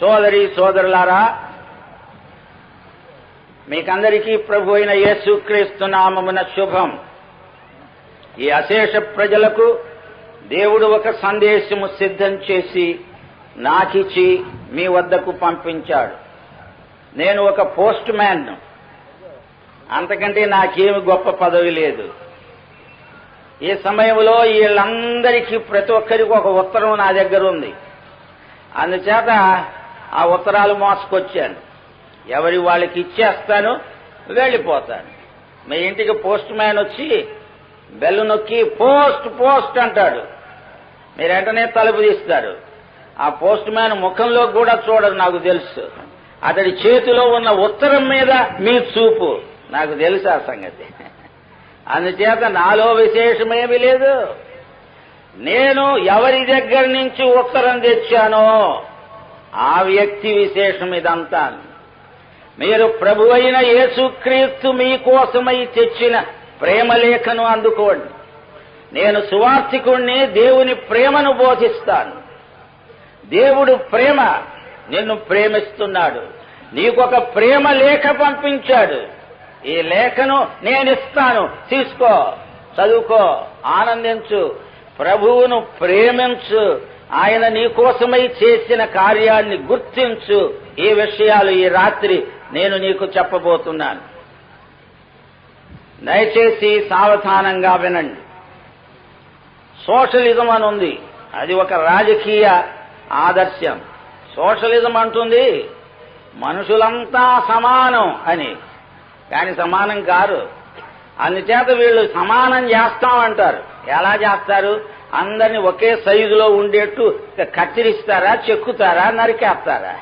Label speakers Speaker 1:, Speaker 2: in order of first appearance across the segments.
Speaker 1: సోదరి సోదరులారా మీకందరికీ ప్రభు అయిన యేసుక్రీస్తు నామమున శుభం. ఈ అశేష ప్రజలకు దేవుడు ఒక సందేశము సిద్ధం చేసి నాకిచ్చి మీ వద్దకు పంపించాడు. నేను ఒక పోస్ట్ మ్యాన్. అంతకంటే నాకేమి గొప్ప పదవి లేదు. ఈ సమయంలో వీళ్ళందరికీ ప్రతి ఒక్కరికి ఒక ఉత్తరం నా దగ్గర ఉంది అందుచేత ఆ ఉత్తరాలు మోసుకొచ్చాను. ఎవరి వాళ్ళకి ఇచ్చేస్తాను వెళ్ళిపోతాను. మీ ఇంటికి పోస్ట్ మ్యాన్ వచ్చి బెల్లు నొక్కి పోస్ట్ పోస్ట్ అంటాడు. మీరు వెంటనే తలుపు తీస్తారు. ఆ పోస్ట్ మ్యాన్ ముఖంలో కూడా చూడదు నాకు తెలుసు. అతడి చేతిలో ఉన్న ఉత్తరం మీద మీ చూపు. నాకు తెలుసు ఆ సంగతి. అందుచేత నాలో విశేషమేమీ లేదు. నేను ఎవరి దగ్గర నుంచి ఉత్తరం తెచ్చానో ఆ వ్యక్తి విశేషం ఇదంతా. మీరు ప్రభు అయిన యేసుక్రీస్తు మీకోసమై తెచ్చిన ప్రేమలేఖను అందుకోండి. నేను సువార్థికుణ్ణి దేవుని ప్రేమను బోధిస్తాను. దేవుడు ప్రేమ నిన్ను ప్రేమిస్తున్నాడు. నీకొక ప్రేమ లేఖ పంపించాడు. ఈ లేఖను నేనిస్తాను. తీసుకో చదువుకో ఆనందించు ప్రభువును ప్రేమించు ఆయన నీకోసమై చేసిన కార్యాన్ని గుర్తించు. ఈ విషయాలు ఈ రాత్రి నేను నీకు చెప్పబోతున్నాను. దయచేసి సావధానంగా వినండి. సోషలిజం అని ఉంది. అది ఒక రాజకీయ ఆదర్శం. సోషలిజం అంటుంది మనుషులంతా సమానం అని. కానీ సమానం కారు. అందుచేత వీళ్ళు సమానం చేస్తామంటారు. ఎలా చేస్తారు? అందరిని ఒకే సైజులో ఉండేట్టు కత్తిరిస్తారా చెక్కుతారా నరికేస్తారా?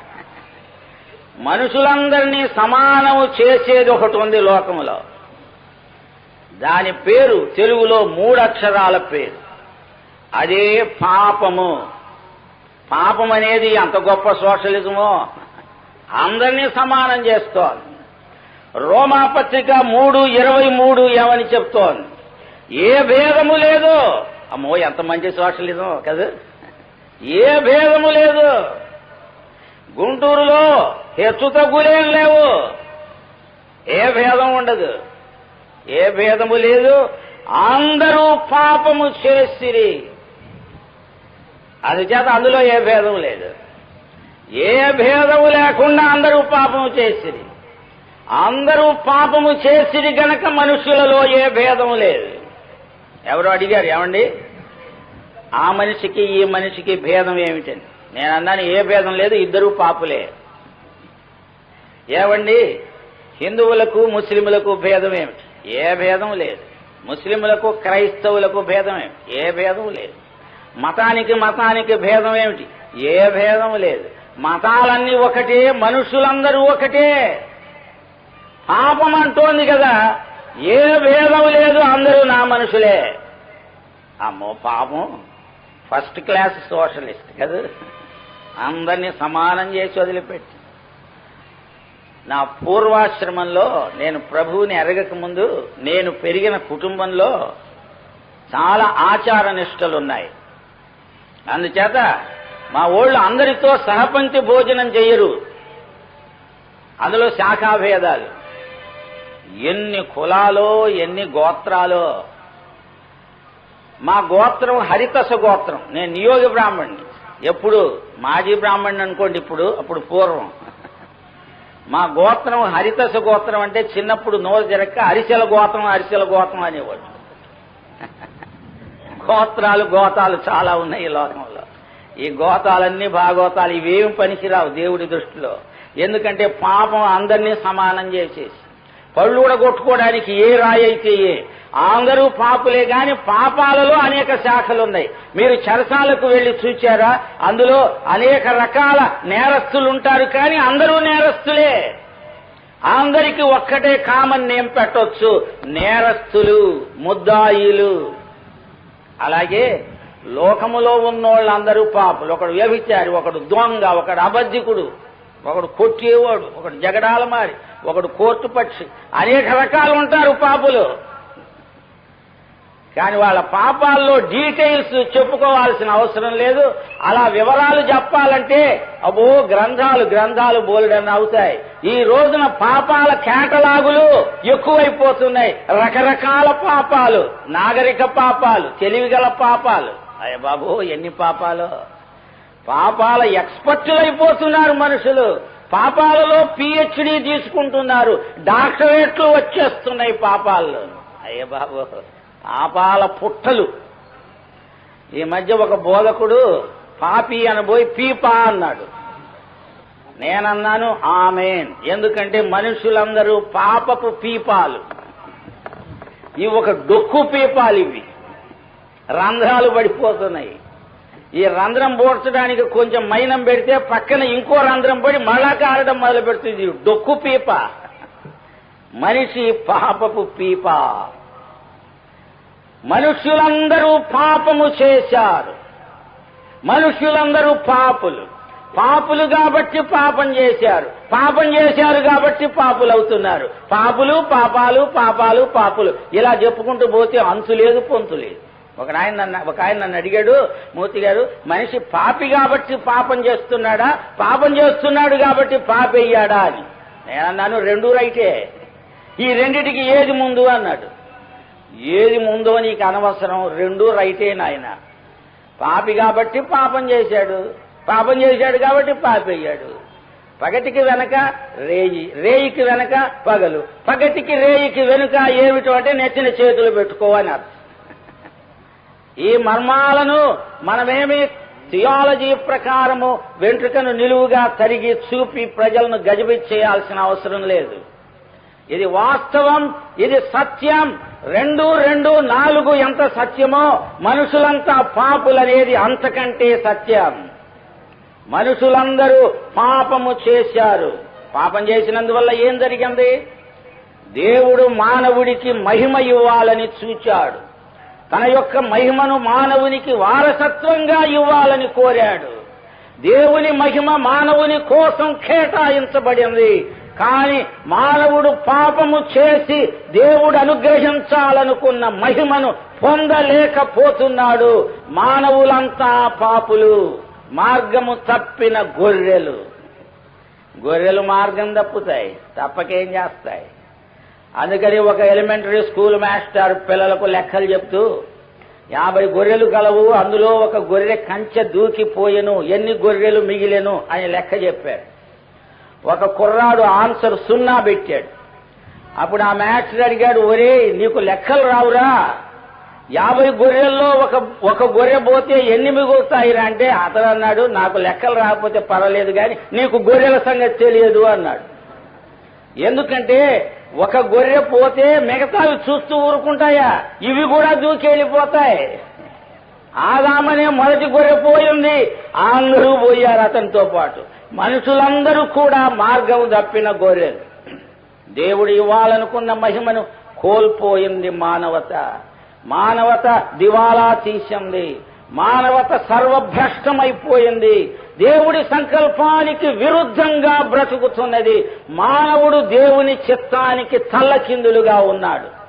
Speaker 1: మనుషులందరినీ సమానము చేసేది ఒకటి ఉంది లోకములో. దాని పేరు తెలుగులో మూడక్షరాల పేరు. అదే పాపము. పాపం అనేది అంత గొప్ప సోషలిజమో. అందరినీ సమానం చేస్తోంది. రోమాపత్రిక మూడు ఇరవై మూడు ఏమని చెప్తోంది? ఏ భేదము లేదు. అమ్మో ఎంత మంచి సోషలిజం కదా? ఏ భేదము లేదు. గుంటూరులో హెచ్చు తగ్గులేం లేవు. ఏ భేదం ఉండదు. ఏ భేదము లేదు. అందరూ పాపము చేసిరి. చేత అందులో ఏ భేదం లేదు. ఏ భేదము లేకుండా అందరూ పాపము చేసిరి. అందరూ పాపము చేసిరి గనక మనుషులలో ఏ భేదము లేదు. ఎవరో అడిగారు ఏమండి? ఆ మనిషికి ఈ మనిషికి భేదం ఏమిటని నేను అన్నాను ఏ భేదం లేదు ఇద్దరూ పాపులే. ఏమండి? హిందువులకు ముస్లింలకు భేదం ఏమిటి? ఏ భేదం లేదు. ముస్లింలకు క్రైస్తవులకు భేదం ఏమిటి? ఏ భేదం లేదు. మతానికి మతానికి భేదం ఏమిటి? ఏ భేదం లేదు. మతాలన్నీ ఒకటే మనుషులందరూ ఒకటే. పాపం అంటోంది కదా. ఏ భేదం లేదు అందరూ నా మనుషులే. అమ్మో పాపం. ఫస్ట్ క్లాస్ సోషలిస్ట్ కదా? అందరినీ సమానం చేసి వదిలిపెట్టి. నా పూర్వాశ్రమంలో నేను ప్రభువుని ఎరగక ముందు నేను పెరిగిన కుటుంబంలో చాలా ఆచార నిష్టలున్నాయి అందుచేత మా ఓళ్ళు అందరితో సహపంక్తి భోజనం చెయ్యరు. అందులో శాఖాభేదాలు. ఎన్ని కులాలో ఎన్ని గోత్రాలో. మా గోత్రం హరితస గోత్రం. నేను నియోగ బ్రాహ్మణ్ణి. ఎప్పుడు మాజీ బ్రాహ్మణ్ణి అనుకోండి ఇప్పుడు అప్పుడు పూర్వం. మా గోత్రం హరితస గోత్రం అంటే చిన్నప్పుడు నోరు జరక్క అరిసెల గోత్రం అరిసెల గోత్రం అనేవాడు. గోత్రాలు గోతాలు చాలా ఉన్నాయి ఈ లోకంలో. ఈ గోతాలన్నీ భాగోతాలు ఇవేమి పనికిరావు దేవుడి దృష్టిలో. ఎందుకంటే పాపం అందరినీ సమానం చేసేసి. పళ్ళు ఏ రాయి అయితే ఏ. అందరూ పాపులే గాని పాపాలలో అనేక శాఖలున్నాయి. మీరు చరసాలకు వెళ్ళి చూచారా? అందులో అనేక రకాల నేరస్తులు ఉంటారు కానీ అందరూ నేరస్తులే. అందరికి ఒక్కటే కామన్ నేమ్ పెట్టొచ్చు. నేరస్తులు ముద్దాయిలు. అలాగే లోకములో ఉన్నోళ్ళందరూ పాపులు. ఒకడు వ్యభిచారి ఒకడు దొంగ ఒకడు అబద్ధికుడు ఒకడు కొట్టేవాడు ఒకడు జగడాల మారి ఒకడు కోర్టు పక్షి. అనేక రకాలు ఉంటారు పాపులు. కానీ వాళ్ళ పాపాల్లో డీటెయిల్స్ చెప్పుకోవాల్సిన అవసరం లేదు. అలా వివరాలు చెప్పాలంటే అబో గ్రంథాలు గ్రంథాలు బోలెడని అవుతాయి. ఈ రోజున పాపాల కేటలాగులు ఎక్కువైపోతున్నాయి. రకరకాల పాపాలు నాగరిక పాపాలు తెలివిగల పాపాలు. అయ్య బాబు ఎన్ని పాపాలు. పాపాల ఎక్స్పర్టులైపోతున్నారు మనుషులు. పాపాలలో పిహెచ్డి తీసుకుంటున్నారు. డాక్టరేట్లు వచ్చేస్తున్నాయి పాపాల్లో. అయ్యే బాబు పాపాల పుట్టలు. ఈ మధ్య ఒక బోధకుడు పాపి అనబోయి పీపా అన్నాడు. నేనన్నాను ఆమెన్. ఎందుకంటే మనుషులందరూ పాపపు పీపాలు. ఇవి ఒక డొక్కు పీపాలు ఇవి. రంధ్రాలు పడిపోతున్నాయి. ఈ రంధ్రం పోడ్చడానికి కొంచెం మైనం పెడితే పక్కన ఇంకో రంధ్రం పడి మళ్ళా కారడం మొదలు పెడుతుంది డొక్కు పీప. మనిషి పాపపు పీప. మనుష్యులందరూ పాపము చేశారు. మనుష్యులందరూ పాపులు. పాపులు కాబట్టి పాపం చేశారు. పాపం చేశారు కాబట్టి పాపులు అవుతున్నారు. పాపులు పాపాలు పాపాలు పాపులు. ఇలా చెప్పుకుంటూ పోతే అంతు లేదు పొంతు లేదు. ఒక ఆయన నన్ను ఒక ఆయన నన్ను అడిగాడు మూర్తి గారు మనిషి పాపి కాబట్టి పాపం చేస్తున్నాడా? పాపం చేస్తున్నాడు కాబట్టి పాపయ్యాడా అని. నేను అన్నాను రెండు రైటే. ఈ రెండిటికి ఏది ముందు? అన్నాడు. ఏది ముందో నీకు అనవసరం రెండు రైటే నాయన. పాపి కాబట్టి పాపం చేశాడు. పాపం చేశాడు కాబట్టి పాపి అయ్యాడు. పగటికి వెనక రేయి రేయికి వెనక పగలు. పగటికి రేయికి వెనుక ఏమిటో అంటే నెచ్చిన చేతులు పెట్టుకోవని అర్థం. ఈ మర్మాలను మనమేమి థియాలజీ ప్రకారము వెంట్రుకను నిలువుగా తరిగి చూపి ప్రజలను గజిబిచ్చేయాల్సిన అవసరం లేదు. ఇది వాస్తవం ఇది సత్యం. రెండు రెండు నాలుగు ఎంత సత్యమో మనుషులంతా పాపులనేది అంతకంటే సత్యం. మనుషులందరూ పాపము చేశారు. పాపం చేసినందువల్ల ఏం జరిగింది? దేవుడు మానవుడికి మహిమ ఇవ్వాలని చూచాడు. తన యొక్క మహిమను మానవునికి వారసత్వంగా ఇవ్వాలని కోరాడు. దేవుని మహిమ మానవుని కోసం కేటాయించబడింది. కాని మానవుడు పాపము చేసి దేవుడు అనుగ్రహించాలనుకున్న మహిమను పొందలేకపోతున్నాడు. మానవులంతా పాపులు మార్గము తప్పిన గొర్రెలు. గొర్రెలు మార్గం తప్పుతాయి తప్పకేం చేస్తాయి? అందుకని ఒక ఎలిమెంటరీ స్కూల్ మాస్టర్ పిల్లలకు లెక్కలు చెప్తూ యాభై గొర్రెలు కలవు అందులో ఒక గొర్రె కంచె దూకిపోయెను ఎన్ని గొర్రెలు మిగిలెను అని లెక్క చెప్పాడు ఒక కుర్రాడు ఆన్సర్ సున్నా పెట్టాడు. అప్పుడు ఆ మాస్టర్ అడిగాడు ఒరే నీకు లెక్కలు రావురా? యాభై గొర్రెల్లో ఒక ఒక గొర్రె పోతే ఎన్ని మిగులుతాయిరా? అంటే అతను అన్నాడు నాకు లెక్కలు రాకపోతే పర్వాలేదు కానీ నీకు గొర్రెల సంగతి తెలియదు అన్నాడు. ఎందుకంటే ఒక గొర్రె పోతే మిగతావి చూస్తూ ఊరుకుంటాయా? ఇవి కూడా దూకెళ్ళిపోతాయి. ఆదామనే మొదటి గొర్రె పోయింది అందరూ పోయారు అతనితో పాటు. మనుషులందరూ కూడా మార్గం తప్పిన గొర్రెలు. దేవుడు ఇవ్వాలనుకున్న మహిమను కోల్పోయింది మానవత. మానవత దివాలా తీసింది. మానవత సర్వభ్రష్టమైపోయింది. దేవుడి సంకల్పానికి విరుద్ధంగా బ్రతుకుతున్నది మానవుడు దేవుని చిత్తానికి తల్లకిందులుగా ఉన్నాడు.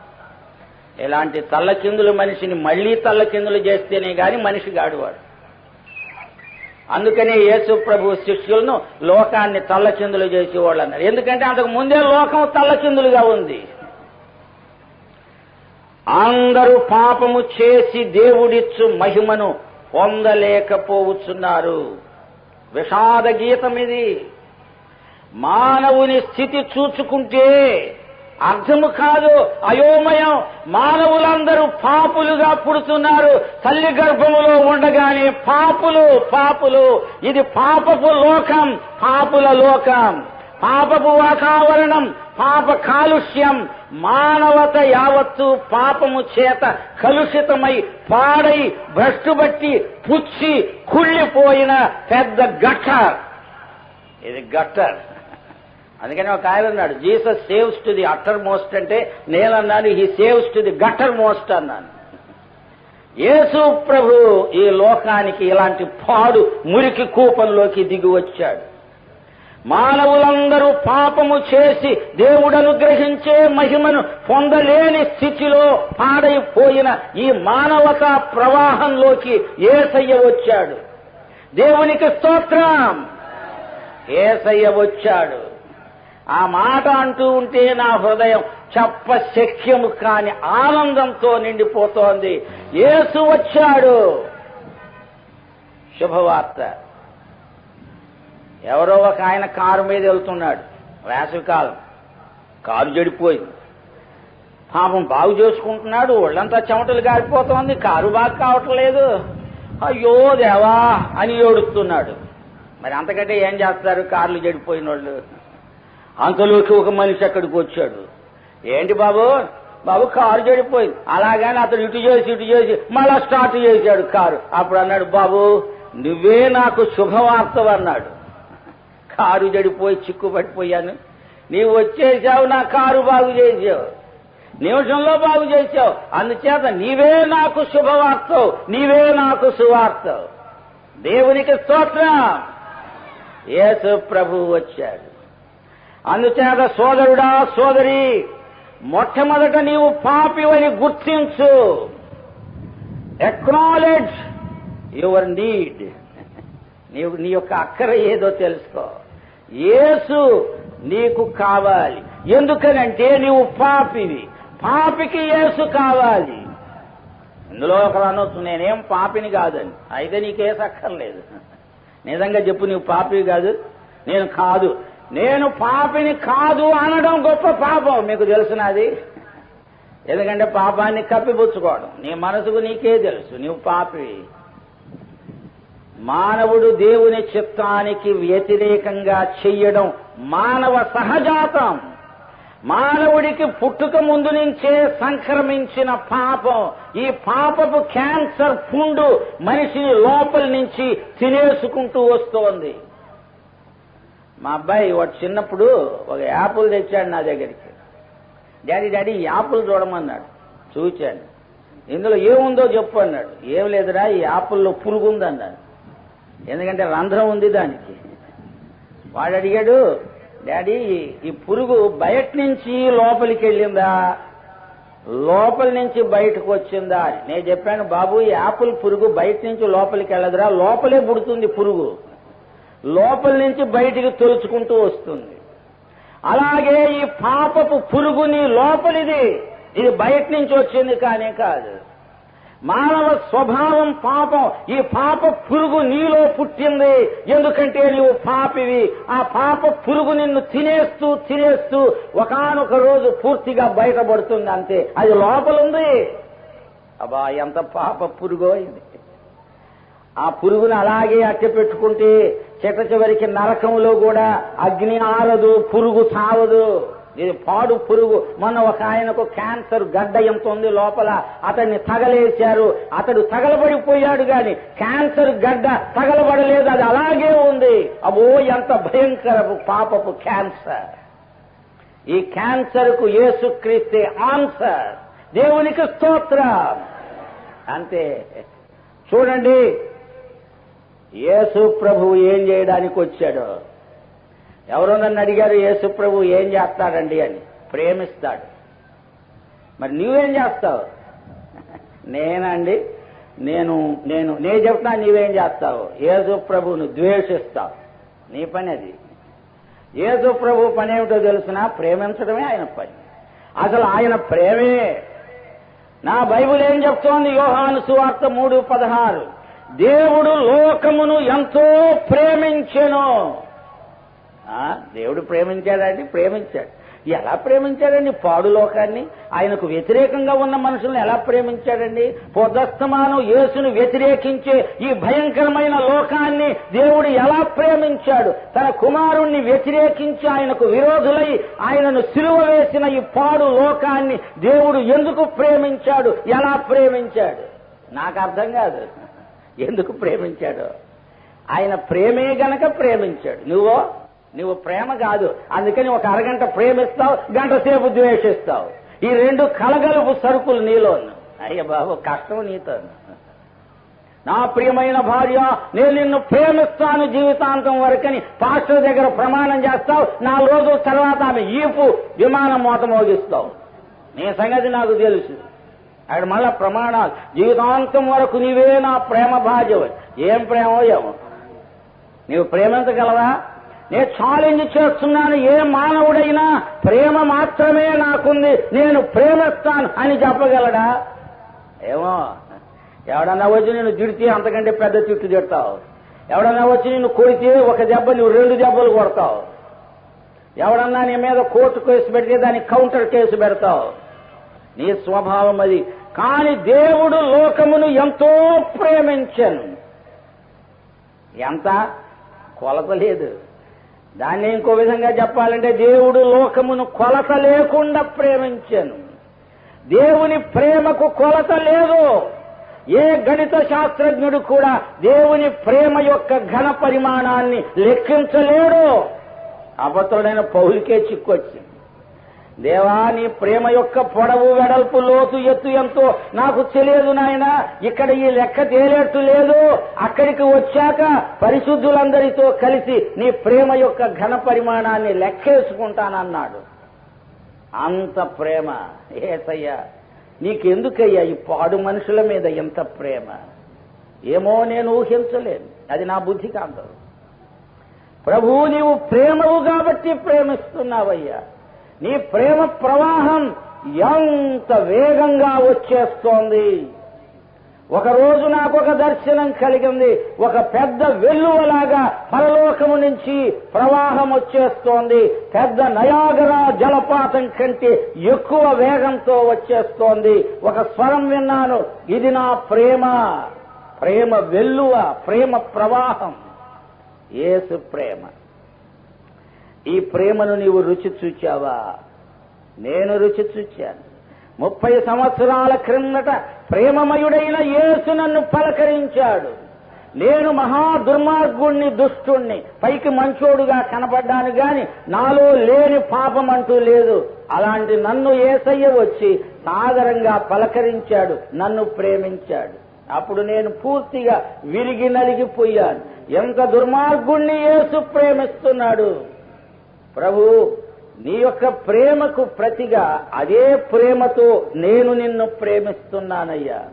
Speaker 1: ఇలాంటి తల్లకిందులు మనిషిని మళ్ళీ తల్లకిందులు చేస్తేనే గాని మనిషి గాడువాడు. అందుకనే యేసు ప్రభు శిష్యులను లోకాన్ని తల్లకిందులు చేసేవాళ్ళు అన్నారు. ఎందుకంటే అంతకు ముందే లోకం తల్లకిందులుగా ఉంది. అందరూ పాపము చేసి దేవుడిచ్చు మహిమను పొందలేకపోవచ్చున్నారు విషాద గీతం ఇది మానవుని స్థితి చూచుకుంటే అర్థము కాదు అయోమయం. మానవులందరూ పాపులుగా పుడుతున్నారు. తల్లి గర్భములో ఉండగానే పాపులు పాపులు. ఇది పాపపు లోకం పాపుల లోకం. పాపపు వాతావరణం పాప కాలుష్యం. మానవత యావత్తు పాపము చేత కలుషితమై పాడై భ్రష్టుబట్టి పుచ్చి కుళ్ళిపోయిన పెద్ద గట్టర్. ఇది గట్టర్. అందుకని ఒక ఆయన అన్నాడు Jesus saves to the uttermost అంటే నేనన్నాను he saves to the guttermost అన్నాను. యేసు ప్రభు ఈ లోకానికి ఇలాంటి పాడు మురికి కూపంలోకి దిగి వచ్చాడు. మానవులందరూ పాపము చేసి దేవుడనుగ్రహించే మహిమను పొందలేని స్థితిలో పాడైపోయిన ఈ మానవతా ప్రవాహంలోకి ఏసయ్య వచ్చాడు. దేవునికి స్తోత్రం! ఏసయ్య వచ్చాడు. ఆ మాట అంటూ ఉంటే నా హృదయం చెప్ప శక్యము కాని ఆనందంతో నిండిపోతోంది. యేసు వచ్చాడు. శుభవార్త. ఎవరో ఒక ఆయన కారు మీద వెళ్తున్నాడు. వేసవికాలం కారు చెడిపోయింది పాపం బాగు చేసుకుంటున్నాడు. ఒళ్ళంతా చెమటలు గారిపోతోంది. కారు బాగు కావట్లేదు. అయ్యో దేవా అని ఏడుస్తున్నాడు. మరి అంతకంటే ఏం చేస్తారు? కార్లు చెడిపోయిన వాళ్ళు అంతలోకి ఒక మనిషి అక్కడికి వచ్చాడు. ఏంటి బాబు? బాబు కారు చెడిపోయింది అలాగని అతడు ఇటు చేసి ఇటు చేసి మళ్ళా స్టార్ట్ చేశాడు కారు. అప్పుడు అన్నాడు బాబు నువ్వే నాకు శుభవార్త అన్నాడు. కారు జడిపోయి చిక్కుపడిపోయాను నీవు వచ్చేసావు నా కారు బాగు చేసావు. నిమిషంలో బాగు చేసావు. అందుచేత నీవే నాకు శుభవార్తవు నీవే నాకు సువార్తవు. దేవునికి స్తోత్రం. యేసు ప్రభు వచ్చాడు. అందుచేత సోదరుడా సోదరి మొట్టమొదట నీవు పాపివని గుర్తించు. ఎక్నాలెడ్జ్ యువర్ నీడ్ నీవు నీ యొక్క అక్కర ఏదో తెలుసుకో. యేసు నీకు కావాలి. ఎందుకనంటే నీవు పాపివి. పాపికి యేసు కావాలి. ఇందులో ఒకరు అనొచ్చు నేనేం పాపిని కాదని. అయితే నీకేసక్కర్లేదు నిజంగా చెప్పు నీవు పాపివి కాదు? నేను కాదు. నేను పాపిని కాదు అనడం గొప్ప పాపం. మీకు తెలుసునది ఎందుకంటే పాపాన్ని కప్పిపుచ్చుకోవడం. నీ మనసుకు నీకే తెలుసు. నీవు పాపి మానవుడు దేవుని చిత్తానికి వ్యతిరేకంగా చెయ్యడం మానవ సహజాతం. మానవుడికి పుట్టుక ముందు నుంచే సంక్రమించిన పాపం ఈ పాపపు క్యాన్సర్ పుండు మనిషిని లోపలి నుంచి తినేసుకుంటూ వస్తోంది. మా అబ్బాయి వాడు చిన్నప్పుడు ఒక యాపిల్ తెచ్చాడు నా దగ్గరికి. డాడీ డాడీ యాపిల్ చూడమన్నాడు. చూచాను. ఇందులో ఏముందో చెప్పు అన్నాడు. ఏం లేదురా ఈ యాపిల్లో పురుగు ఉందన్నాడు ఎందుకంటే రంధ్రం ఉంది దానికి. వాడు అడిగాడు డాడీ ఈ పురుగు బయట నుంచి లోపలికి వెళ్ళిందా? లోపల నుంచి బయటకు వచ్చిందా? అని. నేను చెప్పాను బాబు ఈ యాపిల్ పురుగు బయట నుంచి లోపలికి వెళ్ళదురా లోపలే పుడుతుంది పురుగు. లోపల నుంచి బయటికి తొలుచుకుంటూ వస్తుంది. అలాగే ఈ పాపపు పురుగుని లోపలిది ఇది బయట నుంచి వచ్చింది కానే కాదు. మానవ స్వభావం పాపం. ఈ పాప పురుగు నీలో పుట్టింది. ఎందుకంటే నీవు పాపివి. ఆ పాప పురుగు నిన్ను తినేస్తూ తినేస్తూ ఒకనొక రోజు పూర్తిగా బయటపడుతుంది అంతే. అది లోపలుంది. అబ్బా ఎంత పాప పురుగో ఇది. ఆ పురుగును అలాగే అట్టపెట్టుకుంటే చిట్ట చివరికి నరకంలో కూడా అగ్ని ఆరదు పురుగు చావదు ఇది పాడు పురుగు. మొన్న ఒక ఆయనకు క్యాన్సర్ గడ్డ ఎంత ఉంది లోపల. అతన్ని తగలేశారు. అతడు తగలబడిపోయాడు గాని క్యాన్సర్ గడ్డ తగలబడలేదు. అది అలాగే ఉంది. అబో ఎంత భయంకరపు పాపపు క్యాన్సర్. ఈ క్యాన్సర్కు ఏసుక్రీస్తే ఆన్సర్. దేవునికి స్తోత్రం. అంతే. చూడండి. యేసు ప్రభు ఏం చేయడానికి వచ్చాడో. ఎవరో నన్ను అడిగారు యేసు ప్రభు ఏం చేస్తాడండి? అని. ప్రేమిస్తాడు. మరి నువ్వేం చేస్తావు? నేనండి నేను నేను నేను చెప్తా నీవేం చేస్తావు? యేసు ప్రభువును ద్వేషిస్తావు నీ పని అది. యేసు ప్రభు పని ఏమిటో తెలుసిన? ప్రేమించడమే ఆయన పని. అసలు ఆయన ప్రేమే. నా బైబుల్ ఏం చెప్తోంది? యోహాను సువార్త మూడు పదహారు. దేవుడు లోకమును ఎంతో ప్రేమించెను. దేవుడు ప్రేమించాడండి ప్రేమించాడు. ఎలా ప్రేమించాడండి? పాడు లోకాన్ని. ఆయనకు వ్యతిరేకంగా ఉన్న మనుషులను ఎలా ప్రేమించాడండి? పొదస్తమానం యేసును వ్యతిరేకించే ఈ భయంకరమైన లోకాన్ని దేవుడు ఎలా ప్రేమించాడు? తన కుమారుణ్ణి వ్యతిరేకించి ఆయనకు విరోధులై ఆయనను సిలువ వేసిన ఈ పాడు లోకాన్ని దేవుడు ఎందుకు ప్రేమించాడు? ఎలా ప్రేమించాడు? నాకు అర్థం కాదు. ఎందుకు ప్రేమించాడు? ఆయన ప్రేమే గనక ప్రేమించాడు. నువ్వో? నువ్వు ప్రేమ కాదు. అందుకని ఒక అరగంట ప్రేమిస్తావు గంట సేపు ద్వేషిస్తావు. ఈ రెండు కలగలుపు సరుకులు నీలో అయ్య బాబు కష్టం నీతో. నా ప్రియమైన భార్య నేను నిన్ను ప్రేమిస్తాను జీవితాంతం వరకని పాస్టర్ దగ్గర ప్రమాణం చేస్తావు. నాలుగు రోజుల తర్వాత ఆమె ఈపు విమానం మూత మోగిస్తావు. నీ సంగతి నాకు తెలుసు. అక్కడ మళ్ళా ప్రమాణాలు. జీవితాంతం వరకు నీవే నా ప్రేమ భార్య. ఏం ప్రేమో ఏమో నీవు ప్రేమించగలవా? నేను ఛాలెంజ్ చేస్తున్నాను ఏ మానవుడైనా ప్రేమ మాత్రమే నాకుంది నేను ప్రేమిస్తాను అని చెప్పగలడా? ఏమో ఎవడన్నా వచ్చి నేను తిడితే అంతకంటే పెద్ద తిట్టు తిడతావు. ఎవడన్నా వచ్చి నిన్ను కొడితే ఒక దెబ్బ నువ్వు రెండు దెబ్బలు కొడతావు. ఎవడన్నా నీ మీద కోర్టు కేసు పెడితే దానికి కౌంటర్ కేసు పెడతావు. నీ స్వభావం అది. కాని దేవుడు లోకమును ఎంతో ప్రేమించను. ఎంత? కొలత లేదు. దాన్ని ఇంకో విధంగా చెప్పాలంటే దేవుడు లోకమును కొలత లేకుండా ప్రేమించాను. దేవుని ప్రేమకు కొలత లేదు. ఏ గణిత శాస్త్రజ్ఞుడు కూడా దేవుని ప్రేమ యొక్క ఘన పరిమాణాన్ని లెక్కించలేడు. అబద్ధుడైన పౌలికే చిక్కొచ్చింది. దేవా నీ ప్రేమ యొక్క పొడవు వెడల్పు లోతు ఎత్తు ఎంతో? నాకు తెలియదు నాయన ఇక్కడ ఈ లెక్క తేలేట్టు లేదు. అక్కడికి వచ్చాక పరిశుద్ధులందరితో కలిసి నీ ప్రేమ యొక్క ఘన పరిమాణాన్ని లెక్కేసుకుంటానన్నాడు. అంత ప్రేమ ఏసయ్యా నీకెందుకయ్యా ఈ పాడు మనుషుల మీద ఎంత ప్రేమ? ఏమో నేను ఊహించలేను అది నా బుద్ధికి అందరు ప్రభు నీవు ప్రేమవు కాబట్టి ప్రేమిస్తున్నావయ్యా. నీ ప్రేమ ప్రవాహం ఎంత వేగంగా వచ్చేస్తోంది. ఒక రోజు నాకు ఒక దర్శనం కలిగింది. ఒక పెద్ద వెల్లువలాగా పరలోకము నుంచి ప్రవాహం వచ్చేస్తోంది. పెద్ద నయాగరా జలపాతం కంటే ఎక్కువ వేగంతో వచ్చేస్తోంది. ఒక స్వరం విన్నాను. ఇది నా ప్రేమ. ప్రేమ వెల్లువ ప్రేమ ప్రవాహం. ఏసు ప్రేమ. ఈ ప్రేమను నీవు రుచి చూచావా? నేను రుచి చూచాను. ముప్పై సంవత్సరాల క్రిందట ప్రేమమయుడైన యేసు నన్ను పలకరించాడు. నేను మహా దుర్మార్గుణ్ణి దుష్టుణ్ణి పైకి మంచోడుగా కనపడ్డాను గాని నాలో లేని పాపం అంటూ లేదు. అలాంటి నన్ను ఏసయ్య వచ్చి సాదరంగా పలకరించాడు నన్ను ప్రేమించాడు. అప్పుడు నేను పూర్తిగా విరిగి నలిగిపోయాను. ఎంత దుర్మార్గుణ్ణి యేసు ప్రేమిస్తున్నాడు. ప్రభు నీ యొక్క ప్రేమకు ప్రతిగా అదే ప్రేమతో నేను నిన్ను ప్రేమిస్తున్నానయ్యా.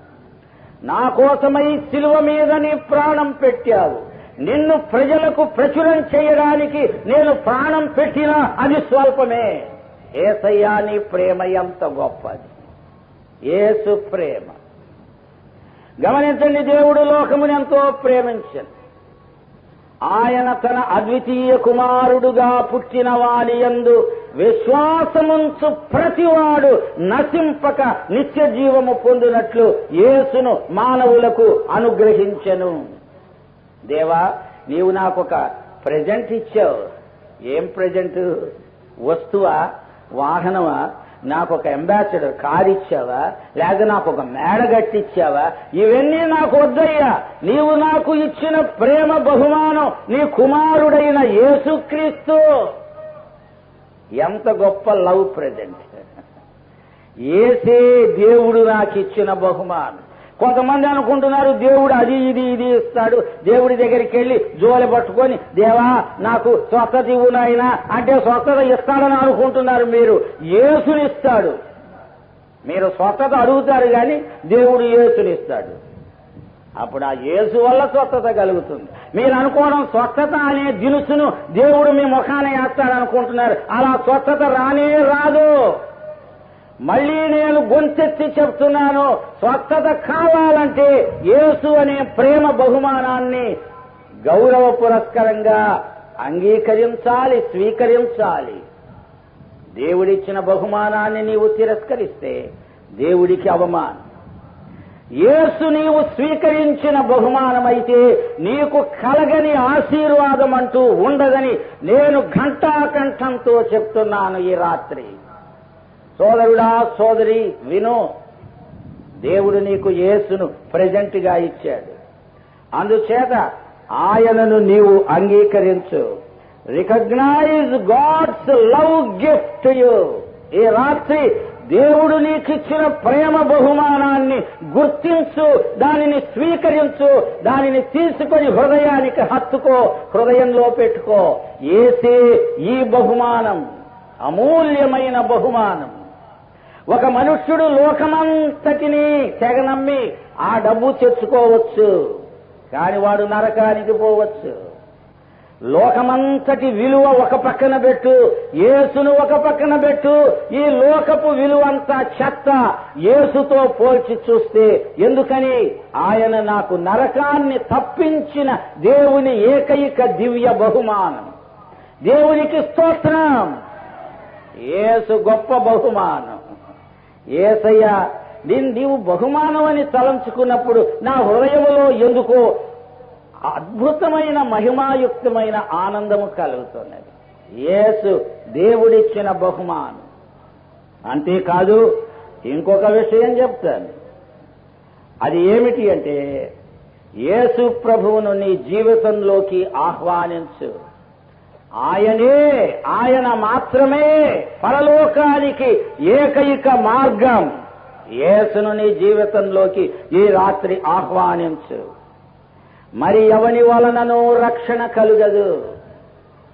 Speaker 1: నా కోసమై శిలువ మీద నీ ప్రాణం పెట్టావు. నిన్ను ప్రజలకు ప్రచురం చేయడానికి నేను ప్రాణం పెట్టినా అది స్వల్పమే. ఏసయ్యా నీ ప్రేమ ఎంత గొప్పది. ఏసు ప్రేమ. గమనించండి దేవుడు లోకమునెంతో ప్రేమించండి ఆయన తన అద్వితీయ కుమారుడుగా పుట్టిన వాడియందు విశ్వాసముంచు ప్రతివాడు నశింపక నిత్య జీవము పొందినట్లు యేసును మానవులకు అనుగ్రహించెను. దేవా నీవు నాకొక ప్రజెంట్ ఇచ్చావు. ఏం ప్రజెంట్? వస్తువా? వాహనమా? నాకు ఒక అంబాసిడర్ కార్ ఇచ్చావా నాకు ఒక మేడ గట్టిచ్చావా ఇవన్నీ నాకు వద్దయ్యా. నీవు నాకు ఇచ్చిన ప్రేమ బహుమానం నీ కుమారుడైన యేసుక్రీస్తు. ఎంత గొప్ప లవ్ ప్రజెంట్. ఏసే దేవుడు నాకు ఇచ్చిన బహుమానం. కొంతమంది అనుకుంటున్నారు దేవుడు అది ఇది ఇది ఇస్తాడు. దేవుడి దగ్గరికి వెళ్ళి జోలి పట్టుకొని దేవా నాకు స్వస్థత ఇవ్వు నాయన అంటే స్వస్థత ఇస్తాడని అనుకుంటున్నారు మీరు. యేసునిస్తాడు మీరు స్వస్థత అడుగుతారు కానీ దేవుడు యేసునిస్తాడు అప్పుడు ఆ యేసు వల్ల స్వస్థత కలుగుతుంది. మీరు అనుకోవడం స్వస్థత అనే దినుసును దేవుడు మీ ముఖాన వేస్తాడనుకుంటున్నారు. అలా స్వస్థత రానే రాదు. మళ్ళీ నేను గొంతెత్తి చెప్తున్నాను స్వస్థత కావాలంటే యేసు అనే ప్రేమ బహుమానాన్ని గౌరవ పురస్కరంగా అంగీకరించాలి స్వీకరించాలి. దేవుడిచ్చిన బహుమానాన్ని నీవు తిరస్కరిస్తే దేవుడికి అవమానం. యేసు నీవు స్వీకరించిన బహుమానమైతే నీకు కలగని ఆశీర్వాదం అంటూ ఉండదని నేను ఘంటాకంఠంతో చెప్తున్నాను ఈ రాత్రి. సోదరుడా సోదరి విను. దేవుడు నీకు యేసును ప్రజెంట్గా ఇచ్చాడు. అందుచేత ఆయనను నీవు అంగీకరించు. Recognise God's love gift you ఈ రాత్రి దేవుడు నీకిచ్చిన ప్రేమ బహుమానాన్ని గుర్తించు దానిని స్వీకరించు దానిని తీసుకొని హృదయానికి హత్తుకో హృదయంలో పెట్టుకో. ఏసే ఈ బహుమానం అమూల్యమైన బహుమానం. ఒక మనుష్యుడు లోకమంతటిని తెగనమ్మి ఆ డబ్బు తెచ్చుకోవచ్చు. కాని వాడు నరకానికి పోవచ్చు. లోకమంతటి విలువ ఒక పక్కన పెట్టు యేసును ఒక పక్కన పెట్టు ఈ లోకపు విలువ అంతా చెత్త యేసుతో పోల్చి చూస్తే ఎందుకని? ఆయన నాకు నరకాన్ని తప్పించిన దేవుని ఏకైక దివ్య బహుమానం. దేవునికి స్తోత్రం. యేసు గొప్ప బహుమానం. ఏసయ్యా నేను నీవు బహుమానమని తలంచుకున్నప్పుడు నా హృదయములో ఎందుకో అద్భుతమైన మహిమాయుక్తమైన ఆనందము కలుగుతున్నది. యేసు దేవుడిచ్చిన బహుమానం. అంతేకాదు ఇంకొక విషయం చెప్తాను. అది ఏమిటి అంటే యేసు ప్రభువును నీ జీవితంలోకి ఆహ్వానించు. ఆయనే ఆయన మాత్రమే పరలోకానికి ఏకైక మార్గం. యేసును నీ జీవితంలోకి ఈ రాత్రి ఆహ్వానించు. మరి ఎవని వలనను రక్షణ కలుగదు.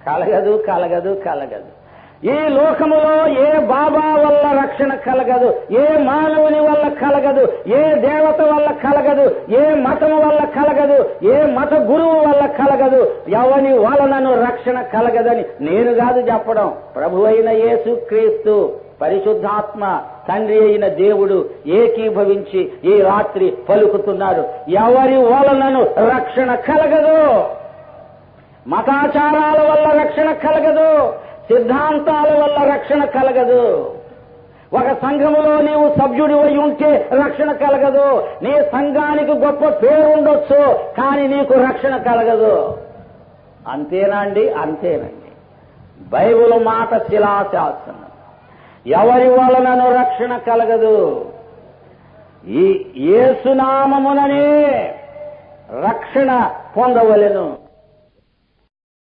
Speaker 1: కలగదు కలగదు కలగదు. ఈ లోకములో ఏ బాబా వల్ల రక్షణ కలగదు ఏ మానవుని వల్ల కలగదు ఏ దేవత వల్ల కలగదు ఏ మతము వల్ల కలగదు ఏ మత గురువు వల్ల కలగదు ఎవని వలనను రక్షణ కలగదని నేను కాదు చెప్పడం. ప్రభు అయిన యేసు క్రీస్తు పరిశుద్ధాత్మ తండ్రి అయిన దేవుడు ఏకీభవించి ఈ రాత్రి పలుకుతున్నారు ఎవరి వలనను రక్షణ కలగదు? మతాచారాల వల్ల రక్షణ కలగదు? సిద్ధాంతాల వల్ల రక్షణ కలగదు. ఒక సంఘములో నీవు సభ్యుడి అయి ఉంటే రక్షణ కలగదు. నీ సంఘానికి గొప్ప పేరు ఉండొచ్చు కానీ నీకు రక్షణ కలగదు. అంతేనండి అంతేనండి బైబుల్ మాట శిలాశాసనం. ఎవరి వలనను రక్షణ కలగదు? ఈ ఏసునామముననే రక్షణ పొందవలెను.